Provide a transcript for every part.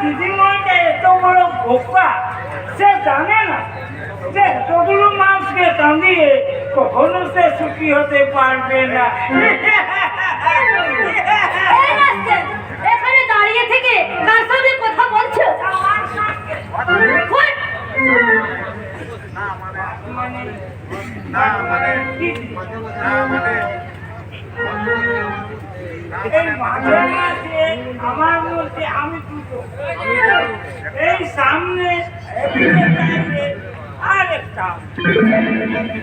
দিদিমণিটা এত বড় না যে এতগুলো মানুষকে কাঁদিয়ে কখনো সে সুখী হতে পারবে না। দাঁড়িয়ে থেকে কার সঙ্গে কথা বলছো What? না মানে না মানে এই মাঝে মাঝে আমার মধ্যে আমি দুটো এই সামনে চাইলে আরেকটা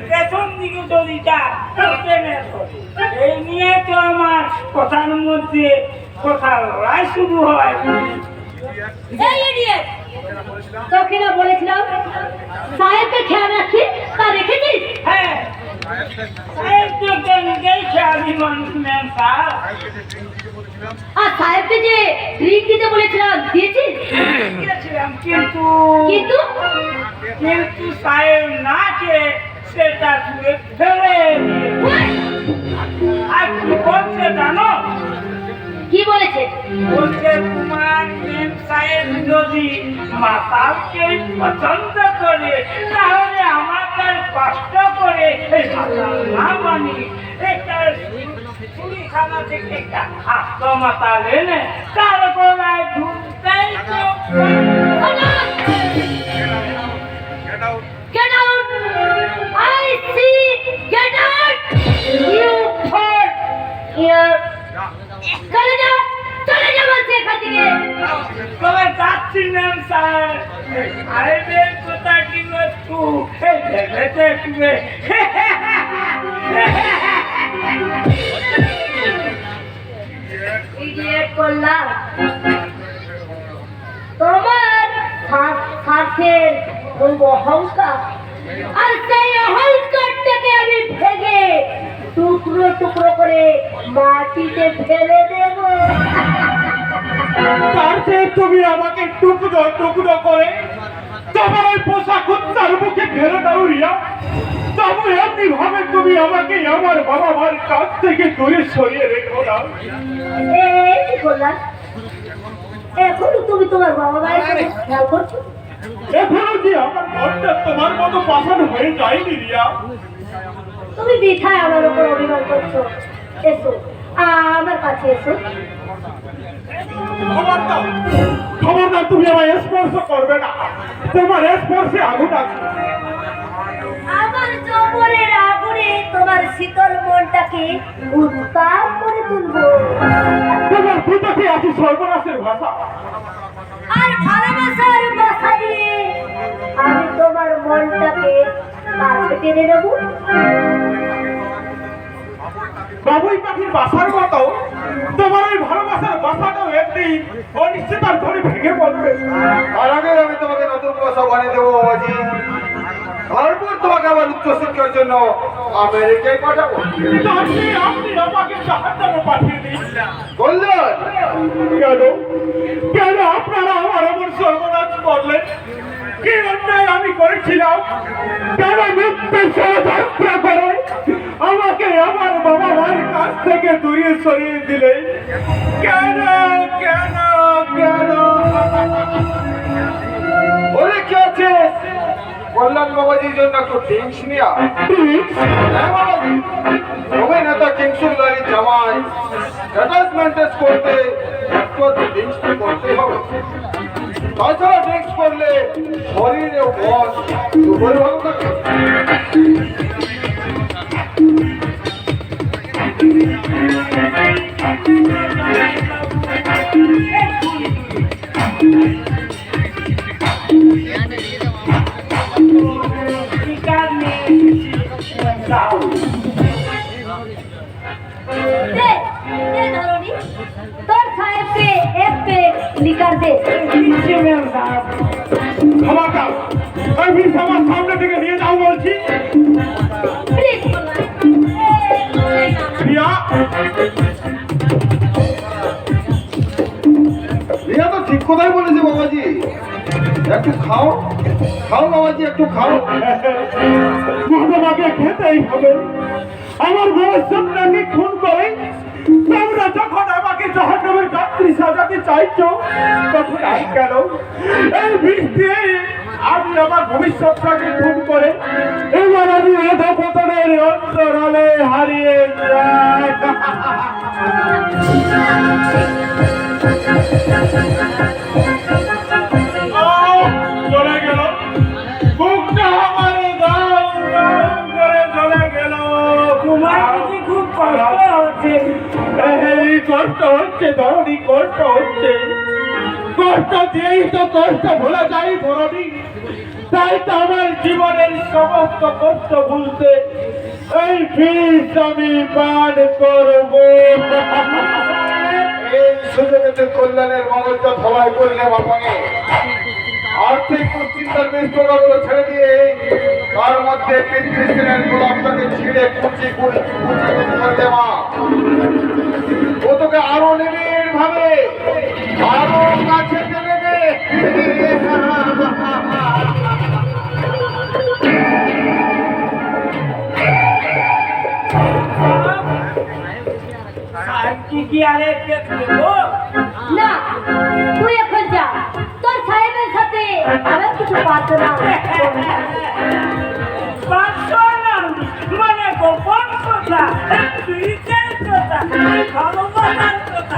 পেছন দিকে যদি যায়। এই নিয়ে তো আমার কথার মধ্যে কথা লড়াই শুরু হয়! তোকে না বলেছিলাম সাহেবকে খেয়াল রাখি তা রেখেছিস হ্যাঁ। আর সাহেবকে যে দিতে বলেছিলাম দিয়েছিস? কিন্তু কিন্তু? কিন্তু সাহেব না সেটা তুলে ফেলে আর কি বলছে জানো? কি বলেছে? বলছে কুমার মেম সাহেব যদি মাতালকে পছন্দ করে তাহলে আমাকে কষ্ট করে মাতাল না মানি। একটা চুরিখানা থেকে একটা হাস্ত মাতাল এনে তার গলায় ঢুকতেই তো Get out! Ma'am sir. সাহেবের কথা কি একটু করলাম? তোমার স্বা- স্বার্থের বলব অহংকার আর সেই অহংকারটাকে আমি ভেঙে টুকরো টুকরো করে মাটিতে ফেলে দেবো। চেয়ে তুমি আমাকে টুকরো টুকরো করে তোমার ওই পোশাক কুত্তার মুখে ফেলে দাও রিয়া। তবে এমনি ভাবে তুমি আমাকে আমার বাবা মার কাছ থেকে দূরে সরিয়ে রেখো না। এই এখনও তুমি তোমার বাবা মায়ের সাথে খেয়াল করছ? এখনও যে আমার মনটা তোমার মতো পাশানো হয়ে যায়নি রিয়া? তুমি বৃথায় আমার উপর অভিমান করছ। এসো। আমার কাছে এসো। খবরদার তুমি আমায় স্পর্শ করবে না। তোমার স্পর্শে আগুন আছে। আমার আগুনে তোমার শীতল মনটাকে উত্তাপ করে তুলবো। তোমার দুটাকে আছে সর্বনাশের ভাষা। আর ভালোবাসার বাসা দিয়ে আমি তোমার মনটাকে কাছে টেনে নেব। বাবুই পাখির বাসার মতো। তোমার ওই ভালোবাসার বাসাটাও একদিন অনিশ্চিতার ধরে ভেঙে পড়বে। আর আমি তোমাকে নতুন বাসা বানিয়ে দেবো, বাবাজি। তারপর তোমাকে আবার উচ্চশিক্ষার জন্য আমেরিকায় পাঠাবো। বললেন কেন? কেন আপনারা আমার এমন সর্বনাশ করলেন? কি অন্যায় আমি করেছিলাম? কেন মিথ্যে ষড়যন্ত্র করে আমাকে আমার বাবা মায়ের কাছ থেকে দূরে সরিয়ে দিলে কেন কেন কেন? কল্যাণ বাবাজির জন্য একটু ড্রিঙ্কস নিয়া হ্যাঁ বাবাজি? অভিনেতা গাড়ি জামাই স্ট্যাটাস মেনটেন করতে, একটু ড্রিঙ্কস তো করতে হবে। তাছাড়া ড্রিঙ্কস করলে শরীরে ও মন তোর সাহেবকে এক পে লিকার দে খবরদার আমি সবার সামনে থেকে নিয়ে যাও বলছি। রিয়া রিয়া তো ঠিক কোথায় বলেছে বাবাজি। একটু খাও খাও বাবাজি একটু খাও। তোমাকে খেতেই হবে। আমার ভবিষ্যৎটাকে খুন করে। তোমরা যখন আমাকে জাহান্নামের যাত্রী সাজাতে চাইছো, তখন আজ কেন? এই বিষ দিয়ে আমি আমার ভবিষ্যৎটাকে খুন করে এবার আমি অধপতনের অন্তরালে হারিয়ে যাই। কষ্ট হচ্ছে ধরনি কষ্ট হচ্ছে। কষ্ট দিয়েই তো কষ্ট ভোলা যায় ধরনি তাই তো আমার জীবনের সমস্ত কষ্ট ভুলতে এই ফিস আমি পান করব। কল্যাণের মঙ্গলটা সবাই করলে বাবাকে আর্থিক দুশ্চিন্তার ব্যস্ততাগুলো ছেড়ে দিয়ে তার মধ্যে পিতৃশ্রেণের গোলাপটাকে ছিঁড়ে কুচি দেওয়া ও তোকে আরও নিবিড় ভাবে আরও কাছে টেনে নে। শান্তি কি আরে দেখব না তুই এখন যা তোর সাহেবের সাথে আমার কিছু পারতো না পাঁচশো না মানে গোপন কথা তুইটের কথা ভালোবাসার কথা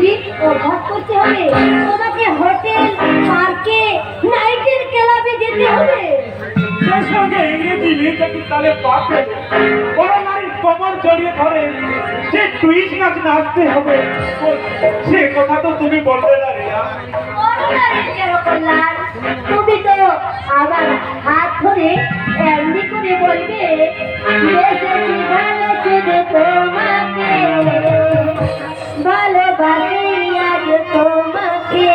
রিস্ক অভ্যাস করতে হবে। তোমাকে হোটেল পার্কে নাইটের ক্লাবে যেতে হবে। সেই সঙ্গে ইংরেজি তাহলে পাবে বড় নারীর কমর জড়িয়ে ধরে সে টুইট নাচ নাচতে হবে। সে কথা তো তুমি বলবে না রিয়া। তুমি তো আমার হাত ধরে এমনি করে বলবে বেঁচেছি ভালো শুধু তোমাকে ভালোবাসি আজ তোমাকে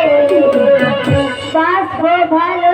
বাসবো ভালো